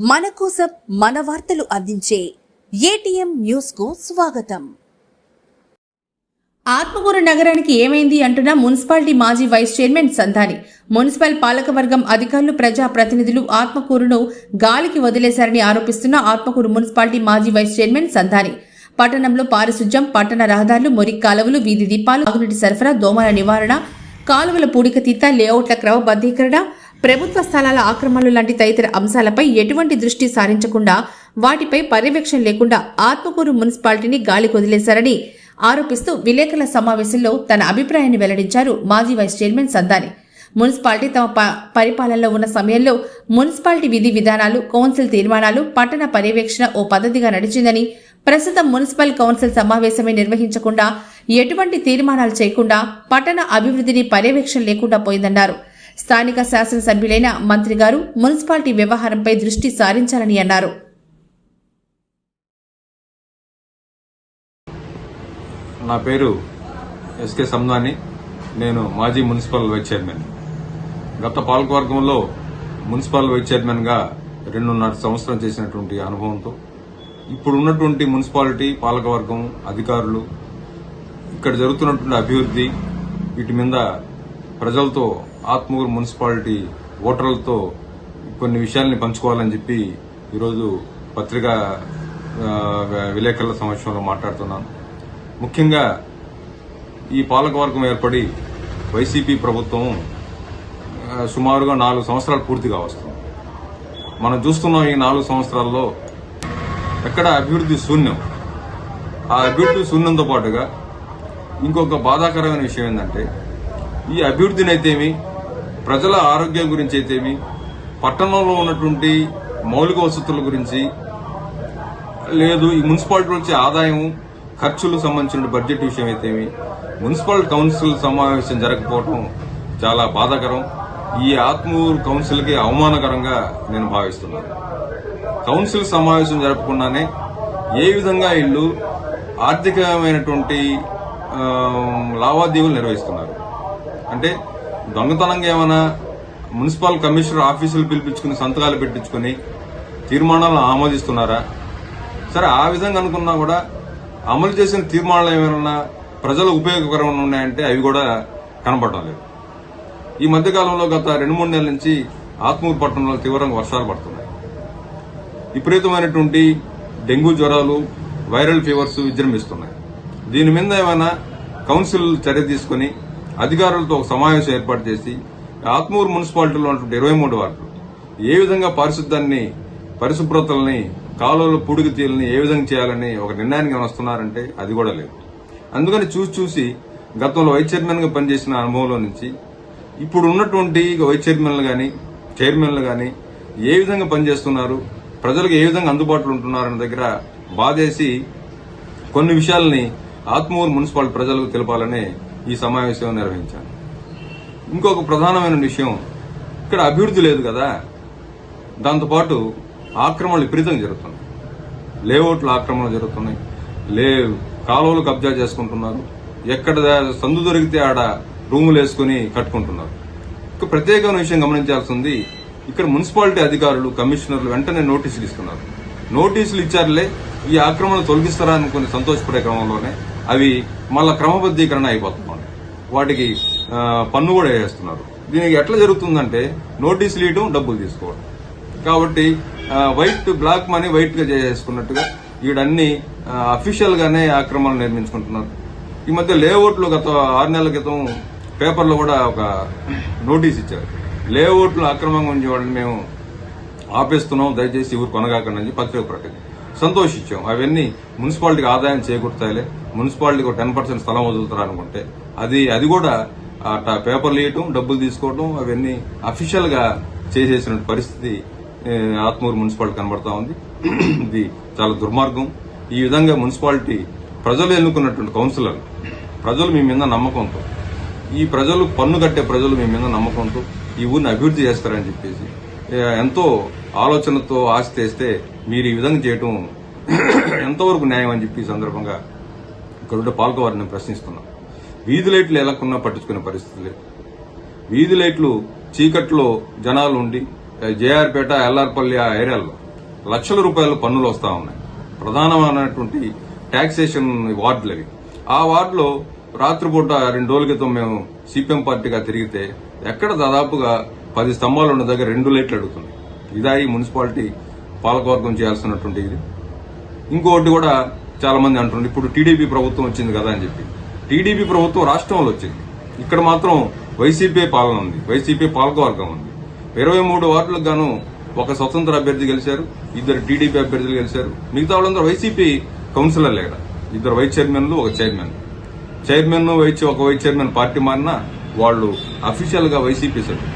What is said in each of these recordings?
మన కోసం మన వార్తలు అందించే ఏటీఎం న్యూస్కు స్వాగతం. ఆత్మకూరు నగరానికి ఏమైంది అంటున్న మున్సిపాలిటీ మాజీ వైస్ చైర్మన్ సంధాని. మున్సిపల్ పాలకవర్గం అధికారులు ప్రజా ప్రతినిధులు ఆత్మకూరును గాలికి వదిలేశారని ఆరోపిస్తున్న ఆత్మకూరు మున్సిపాలిటీ మాజీ వైస్ చైర్మన్ సంధాని. పట్టణంలో పారిశుధ్యం పట్టణ రహదారులు మురికి కాలువలు వీధి దీపాలు తాగునీటి సరఫరా దోమల నివారణ కాలువల పూడికతీత లేఅవుట్ల క్రమబద్ధీకరణ ప్రభుత్వ స్థలాల ఆక్రమణలు లాంటి తదితర అంశాలపై ఎటువంటి దృష్టి సారించకుండా వాటిపై పర్యవేక్షణ లేకుండా ఆత్మకూరు మున్సిపాలిటీని గాలికి వదిలేశారని ఆరోపిస్తూ విలేకరుల సమావేశంలో తన అభిప్రాయాన్ని వెల్లడించారు మాజీ వైస్ చైర్మన్ సందాని. మున్సిపాలిటీ తమ ప- పరిపాలనలో ఉన్న సమయంలో మున్సిపాలిటీ విధి విధానాలు కౌన్సిల్ తీర్మానాలు పట్టణ పర్యవేక్షణ ఓ పద్ధతిగా నడిచిందని ప్రస్తుతం మున్సిపల్ కౌన్సిల్ సమావేశమే నిర్వహించకుండా ఎటువంటి తీర్మానాలు చేయకుండా పట్టణ అభివృద్ధిని పర్యవేక్షణ లేకుండా పోయిందన్నారు. స్థానిక శాసనసభ్యులైన మంత్రి గారు మున్సిపాలిటీ వ్యవహారంపై దృష్టి సారించాలని అన్నారు. నా పేరు ఎస్కే సందాని. నేను మాజీ మున్సిపల్ వైస్ చైర్మన్. గత పాలకవర్గంలో మున్సిపల్ వైస్ చైర్మన్గా రెండున్నర సంవత్సరం చేసినటువంటి అనుభవంతో ఇప్పుడు ఉన్నటువంటి మున్సిపాలిటీ పాలకవర్గం అధికారులు ఇక్కడ జరుగుతున్నటువంటి అభివృద్ధి వీటి మీద ప్రజలతో ఆత్మూరు మున్సిపాలిటీ ఓటర్లతో కొన్ని విషయాల్ని పంచుకోవాలని చెప్పి ఈరోజు పత్రికా విలేకరుల సమక్షంలో మాట్లాడుతున్నాను ముఖ్యంగా ఈ పాలకవర్గం ఏర్పడి వైసీపీ ప్రభుత్వం సుమారుగా నాలుగు సంవత్సరాలు పూర్తిగా వస్తుంది. మనం చూస్తున్నాం ఈ నాలుగు సంవత్సరాల్లో ఎక్కడ అభివృద్ధి శూన్యం? ఆ అభివృద్ధి శూన్యంతో పాటుగా ఇంకొక బాధాకరమైన విషయం ఏంటంటే ఈ అభివృద్ధిని అయితేమి ప్రజల ఆరోగ్యం గురించి అయితేమి పట్టణంలో ఉన్నటువంటి మౌలిక వసతుల గురించి లేదు ఈ మున్సిపాలిటీ వచ్చే ఆదాయం ఖర్చులకు సంబంధించిన బడ్జెట్ విషయం అయితేమి మున్సిపల్ కౌన్సిల్ సమావేశం జరగకపోవటం చాలా బాధాకరం. ఈ ఆత్మూరు కౌన్సిల్కి అవమానకరంగా నేను భావిస్తున్నాను. కౌన్సిల్ సమావేశం జరపకుండానే ఏ విధంగా వీళ్ళు ఆర్థికమైనటువంటి లావాదేవీలు నిర్వహిస్తున్నారు? అంటే దొంగతనంగా ఏమైనా మున్సిపల్ కమిషనర్ ఆఫీసులు పిలిపించుకుని సంతకాలు పెట్టించుకుని తీర్మానాలను ఆమోదిస్తున్నారా? సరే ఆ విధంగా అనుకున్నా కూడా అమలు చేసిన తీర్మానాలు ఏమైనా ప్రజలు ఉపయోగకరంగా ఉన్నాయంటే అవి కూడా కనపడటం లేదు. ఈ మధ్యకాలంలో గత రెండు మూడు నెలల నుంచి ఆత్మూరు పట్టణంలో తీవ్రంగా వర్షాలు పడుతున్నాయి. విపరీతమైనటువంటి డెంగ్యూ జ్వరాలు వైరల్ ఫీవర్స్ విజృంభిస్తున్నాయి. దీని మీద ఏమైనా కౌన్సిల్ చర్య తీసుకుని అధికారులతో ఒక సమావేశం ఏర్పాటు చేసి ఆత్మూరు మున్సిపాలిటీలో ఉన్నటువంటి ఇరవై మూడు వార్డులు ఏ విధంగా పారిశుద్ధాన్ని పరిశుభ్రతల్ని కాలువల పూడికి తీయాలని ఏ విధంగా చేయాలని ఒక నిర్ణయానికి వస్తున్నారంటే అది కూడా లేదు. అందుకని చూసి చూసి గతంలో వైస్ చైర్మన్గా పనిచేసిన అనుభవంలో నుంచి ఇప్పుడు ఉన్నటువంటి వైస్ చైర్మన్లు కానీ చైర్మన్లు కానీ ఏ విధంగా పనిచేస్తున్నారు? ప్రజలకు ఏ విధంగా అందుబాటులో ఉంటున్నారన్న దగ్గర బాధేసి కొన్ని విషయాల్ని ఆత్మూరు మున్సిపాలిటీ ప్రజలకు తెలపాలని ఈ సమావేశం నిర్వహించాను. ఇంకొక ప్రధానమైన విషయం ఇక్కడ అభివృద్ధి లేదు కదా దాంతోపాటు ఆక్రమణలు విపరీతంగా జరుగుతున్నాయి. లేఅవుట్ల ఆక్రమణలు జరుగుతున్నాయి. లే కాలువలు కబ్జా చేసుకుంటున్నారు. ఎక్కడ సందు దొరికితే ఆడ రూములు వేసుకుని కట్టుకుంటున్నారు. ఇక ప్రత్యేకమైన విషయం గమనించాల్సింది ఇక్కడ మున్సిపాలిటీ అధికారులు కమిషనర్లు వెంటనే నోటీసులు ఇస్తున్నారు. నోటీసులు ఇచ్చారులే ఈ ఆక్రమణ తొలగిస్తారా అనుకుని సంతోషపడే క్రమంలోనే అవి మళ్ళా క్రమబద్ధీకరణ అయిపోతున్నాయి. వాటికి పన్ను కూడా వేస్తున్నారు. దీనికి ఎట్లా జరుగుతుందంటే నోటీసులు ఇవ్వడం డబ్బులు తీసుకోవడం. కాబట్టి వైట్ బ్లాక్ మనీ వైట్గా చేసుకున్నట్టుగా వీడన్ని అఫీషియల్గానే ఆక్రమణలు నిర్మించుకుంటున్నారు. ఈ మధ్య లేఅవుట్లో గత ఆరు నెలల క్రితం పేపర్లో కూడా ఒక నోటీస్ ఇచ్చారు. లేఅవుట్లు అక్రమంగా ఉండే వాళ్ళని మేము ఆపేస్తున్నాం దయచేసి ఊరు కొనగాకండి అని పత్రిక ప్రకటన. సంతోషించాం. అవన్నీ మున్సిపాలిటీకి ఆదాయం చేకూర్తాయిలే. మున్సిపాలిటీకి టెన్ పర్సెంట్ స్థలం వదులుతారు అనుకుంటే అది అది కూడా అట్లా పేపర్లు వేయటం డబ్బులు తీసుకోవటం అవన్నీ అఫీషియల్గా చేసేసిన పరిస్థితి ఆత్మూరు మున్సిపాలిటీ కనబడతా ఉంది. ఇది చాలా దుర్మార్గం. ఈ విధంగా మున్సిపాలిటీ ప్రజలు ఎన్నుకున్నటువంటి కౌన్సిలర్ ప్రజలు మీ మీద నమ్మకంతో ఈ ప్రజలు పన్ను కట్టే ప్రజలు మీ మీద నమ్మకంతో ఈ ఊరిని అభివృద్ధి చేస్తారని చెప్పేసి ఎంతో ఆలోచనతో ఆశ తెస్తే మీరు ఈ విధంగా చేయటం ఎంతవరకు న్యాయం అని చెప్పి సందర్భంగా ఇక్కడ ఉండే పాల్గొవారిని ప్రశ్నిస్తున్నాం. వీధి లైట్లు ఎలాకున్నా పట్టించుకునే పరిస్థితి లేదు. వీధి లైట్లు చీకట్లో జనాలు ఉండి జేఆర్పేట ఎల్ఆర్పల్లి ఆ ఏరియాల్లో లక్షల రూపాయల పన్నులు వస్తూ ఉన్నాయి. ప్రధానమైనటువంటి టాక్సేషన్ వార్డులు అవి. ఆ వార్డులో రాత్రిపూట రెండు రోజుల క్రితం మేము సిపిఎం పార్టీగా తిరిగితే ఎక్కడ దాదాపుగా పది స్తంభాలు ఉన్న దగ్గర రెండు లైట్లు అడుగుతుంది ఇదా ఈ మున్సిపాలిటీ పాలకవర్గం చేయాల్సినటువంటి ఇది. ఇంకొకటి కూడా చాలా మంది అంటున్నారు ఇప్పుడు టీడీపీ ప్రభుత్వం వచ్చింది కదా అని చెప్పి. టీడీపీ ప్రభుత్వం రాష్ట్రంలో వచ్చింది. ఇక్కడ మాత్రం వైసీపీ పాలన ఉంది వైసీపీ పాలకవర్గం ఉంది. ఇరవై మూడు వార్డులకు గాను ఒక స్వతంత్ర అభ్యర్థి గెలిచారు ఇద్దరు టీడీపీ అభ్యర్థులు గెలిచారు. మిగతా వాళ్ళందరూ వైసీపీ కౌన్సిలర్లే ఇక్కడ ఇద్దరు వైస్ చైర్మన్లు ఒక చైర్మన్. చైర్మన్ వైస్ ఒక వైస్ చైర్మన్ పార్టీ మారినా వాళ్ళు అఫీషియల్గా వైసీపీ సభ్యులు.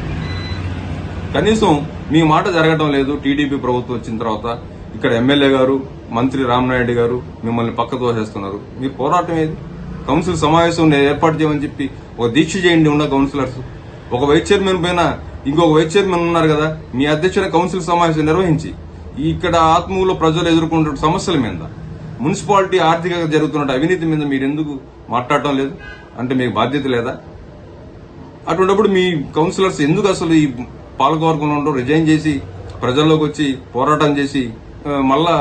కనీసం మీ మాట జరగటం లేదు టీడీపీ ప్రభుత్వం వచ్చిన తర్వాత ఇక్కడ ఎమ్మెల్యే గారు మంత్రి రామనాయుడు గారు మిమ్మల్ని పక్క తోసేస్తున్నారు. మీరు పోరాటం ఏది? కౌన్సిల్ సమావేశం నేను ఏర్పాటు చేయమని చెప్పి ఒక దీక్ష చేయండి ఉన్న కౌన్సిలర్స్. ఒక వైస్ చైర్మన్ పైన ఇంకొక వైస్ చైర్మన్ ఉన్నారు కదా మీ అధ్యక్షుల కౌన్సిల్ సమావేశం నిర్వహించి. ఇక్కడ ఆత్మూలో ప్రజలు ఎదుర్కొంటున్న సమస్యల మీద మున్సిపాలిటీ ఆర్థికంగా జరుగుతున్న అవినీతి మీద మీరు ఎందుకు మాట్లాడటం లేదు? అంటే మీకు బాధ్యత లేదా? అటువంటిప్పుడు మీ కౌన్సిలర్స్ ఎందుకు అసలు ఈ పాలకవర్గంలో ఉండడం రిజైన్ చేసి ప్రజల్లోకి వచ్చి పోరాటం చేసి మళ్ళా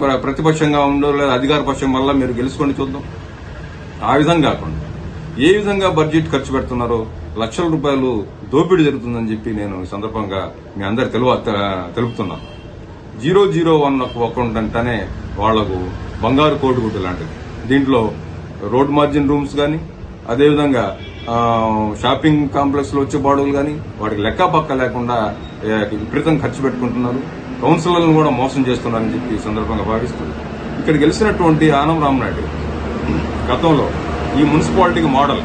ప్ర- ప్రతిపక్షంగా ఉండో లేదా అధికార పక్షం మళ్ళా మీరు గెలుచుకొని చూద్దాం. ఆ విధంగా కాకుండా ఏ విధంగా బడ్జెట్ ఖర్చు పెడుతున్నారో లక్షల రూపాయలు దోపిడీ జరుగుతుందని చెప్పి నేను ఈ సందర్భంగా మీ అందరు తెలువ తెలుపుతున్నాను. జీరో జీరో వన్ అకౌంట్ అంటేనే వాళ్ళకు బంగారు కోడిగుడ్డు లాంటిది. దీంట్లో రోడ్ మార్జిన్ రూమ్స్ కానీ అదేవిధంగా షాపింగ్ కాంప్లెక్స్లో వచ్చే బాడుగులు కానీ వాటికి లెక్క పక్క లేకుండా విపరీతం ఖర్చు పెట్టుకుంటున్నారు. కౌన్సిలర్లను కూడా మోసం చేస్తున్నారని చెప్పి ఈ సందర్భంగా భావిస్తుంది ఇక్కడ గెలిచినటువంటి ఆనం రామనాయుడు గతంలో ఈ మున్సిపాలిటీకి మోడల్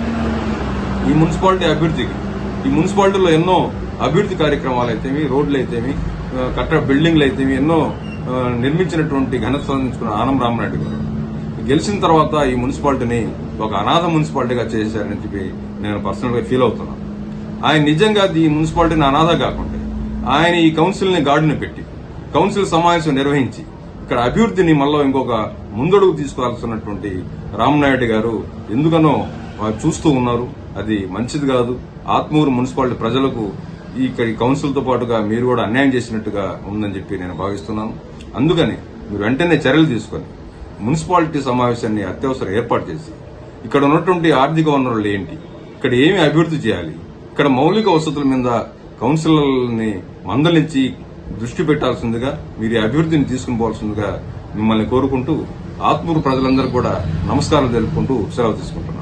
ఈ మున్సిపాలిటీ అభివృద్ధికి ఈ మున్సిపాలిటీలో ఎన్నో అభివృద్ధి కార్యక్రమాలు అయితేమి రోడ్లు అయితేమి కట్ట బిల్డింగ్లు అయితేమి ఎన్నో నిర్మించినటువంటి ఘనత సాధించుకున్న ఆనం రామనాయుడు గారు. గెలిచిన తర్వాత ఈ మున్సిపాలిటీని ఒక అనాథ మున్సిపాలిటీగా చేశారని చెప్పి నేను పర్సనల్గా ఫీల్ అవుతున్నాను ఆయన నిజంగా ఈ మున్సిపాలిటీని అనాథ కాకుండా ఆయన ఈ కౌన్సిల్ని గాడిని పెట్టి కౌన్సిల్ సమావేశం నిర్వహించి ఇక్కడ అభివృద్ధిని మళ్ళీ ఇంకొక ముందడుగు తీసుకోవాల్సినటువంటి రామనాయుడు గారు ఎందుకనో వారు చూస్తూ ఉన్నారు. అది మంచిది కాదు. ఆత్మూరు మున్సిపాలిటీ ప్రజలకు ఇక్కడ ఈ పాటుగా మీరు కూడా అన్యాయం చేసినట్టుగా ఉందని చెప్పి నేను భావిస్తున్నాను. అందుకని మీరు వెంటనే చర్యలు తీసుకొని మున్సిపాలిటీ సమావేశాన్ని అత్యవసరం ఏర్పాటు చేసి ఇక్కడ ఉన్నటువంటి ఆర్థిక వనరులు ఏంటి? ఇక్కడ ఏమి అభివృద్ధి చేయాలి? ఇక్కడ మౌలిక వసతుల మీద కౌన్సిలర్ని మందలించి దృష్టి పెట్టాల్సిందిగా మీరు అభివృద్ధిని తీసుకుని పోవాల్సిందిగా మిమ్మల్ని కోరుకుంటూ ఆత్మూరు ప్రజలందరూ కూడా నమస్కారం తెలుపుకుంటూ సెలవు తీసుకుంటున్నాను